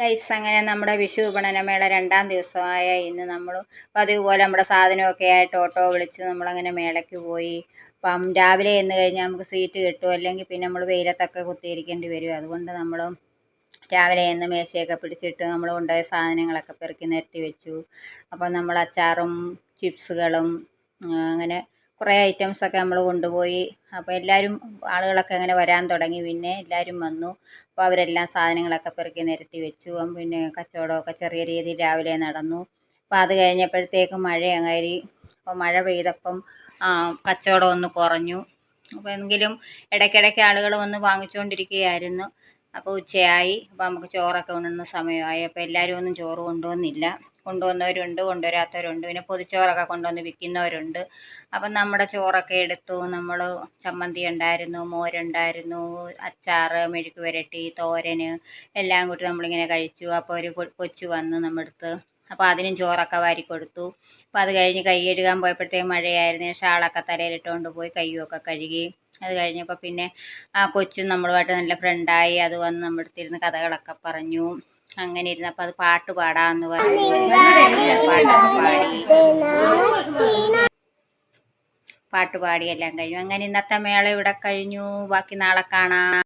Guys അങ്ങനെ നമ്മുടെ വിഷു വിപണനമേള രണ്ടാം ദിവസമായ ഇന്ന് നമ്മൾ പതിവ് പോലെ നമ്മുടെ സാധനമൊക്കെ ആയിട്ട് ഓട്ടോ വിളിച്ച് നമ്മളങ്ങനെ മേളയ്ക്ക് പോയി. അപ്പം രാവിലെ എന്ന് കഴിഞ്ഞാൽ നമുക്ക് സീറ്റ് കിട്ടും. അല്ലെങ്കിൽ പിന്നെ നമ്മൾ വെയിലത്തൊക്കെ കുത്തിയിരിക്കേണ്ടി വരും. അതുകൊണ്ട് നമ്മൾ രാവിലെ എന്ന് മേശയൊക്കെ പിടിച്ചിട്ട് നമ്മൾ കൊണ്ടുപോയ സാധനങ്ങളൊക്കെ പെറുക്കി നിരത്തി വെച്ചു. അപ്പം നമ്മൾ അച്ചാറും ചിപ്സുകളും അങ്ങനെ കുറേ ഐറ്റംസൊക്കെ നമ്മൾ കൊണ്ടുപോയി. അപ്പോൾ എല്ലാവരും ആളുകളൊക്കെ അങ്ങനെ വരാൻ തുടങ്ങി. പിന്നെ എല്ലാവരും വന്നു. അപ്പോൾ അവരെല്ലാം സാധനങ്ങളൊക്കെ പെറുക്കി നിരത്തി വെച്ചു. പിന്നെ കച്ചവടമൊക്കെ ചെറിയ രീതിയിൽ രാവിലെ നടന്നു. അപ്പോൾ അത് കഴിഞ്ഞപ്പോഴത്തേക്കും മഴ അങ്ങേരി. അപ്പോൾ മഴ പെയ്തപ്പം കച്ചവടം ഒന്ന് കുറഞ്ഞു. അപ്പോൾ എങ്കിലും ഇടയ്ക്കിടയ്ക്ക് ആളുകൾ വന്ന് വാങ്ങിച്ചുകൊണ്ടിരിക്കുകയായിരുന്നു അപ്പോൾ ഉച്ചയായി. അപ്പോൾ നമുക്ക് ചോറൊക്കെ ഉണ്ണുന്ന സമയമായി അപ്പോൾ എല്ലാവരും ഒന്നും ചോറ് കൊണ്ടുവന്നില്ല. കൊണ്ടുവന്നവരുണ്ട് കൊണ്ടുവരാത്തവരുണ്ട്. പിന്നെ പൊതിച്ചോറൊക്കെ കൊണ്ടുവന്ന് വിൽക്കുന്നവരുണ്ട് അപ്പം നമ്മുടെ ചോറൊക്കെ എടുത്തു. നമ്മൾ ചമ്മന്തി ഉണ്ടായിരുന്നു മോരുണ്ടായിരുന്നു അച്ചാർ മെഴുക്ക് പുരട്ടി തോരൻ എല്ലാം കൂട്ടി നമ്മളിങ്ങനെ കഴിച്ചു. അപ്പോൾ ഒരു കൊച്ചു വന്നു നമ്മുടെ അടുത്ത് അപ്പോൾ അതിനും ചോറൊക്കെ വാരി കൊടുത്തു. അപ്പോൾ അത് കഴിഞ്ഞ് കൈ കഴുകാൻ പോയപ്പോഴത്തേക്കും മഴയായിരുന്നു. ഷാളൊക്കെ തലയിലിട്ടുകൊണ്ട് പോയി കയ്യുമൊക്കെ കഴുകി. അത് കഴിഞ്ഞപ്പോൾ പിന്നെ ആ കൊച്ചും നമ്മളുമായിട്ട് നല്ല ഫ്രണ്ടായി അത് വന്ന് നമ്മുടെ അടുത്തിരുന്ന് കഥകളൊക്കെ പറഞ്ഞു. അങ്ങനെ ഇരുന്നപ്പോൾ അത് പാട്ട് പാടാമെന്ന് പറഞ്ഞു. പാട്ടൊക്കെ പാടി. പാട്ട് പാടിയെല്ലാം കഴിഞ്ഞു. അങ്ങനെ ഇന്നത്തെ മേള ഇവിടെ കഴിഞ്ഞു. ബാക്കി നാളെ കാണാം.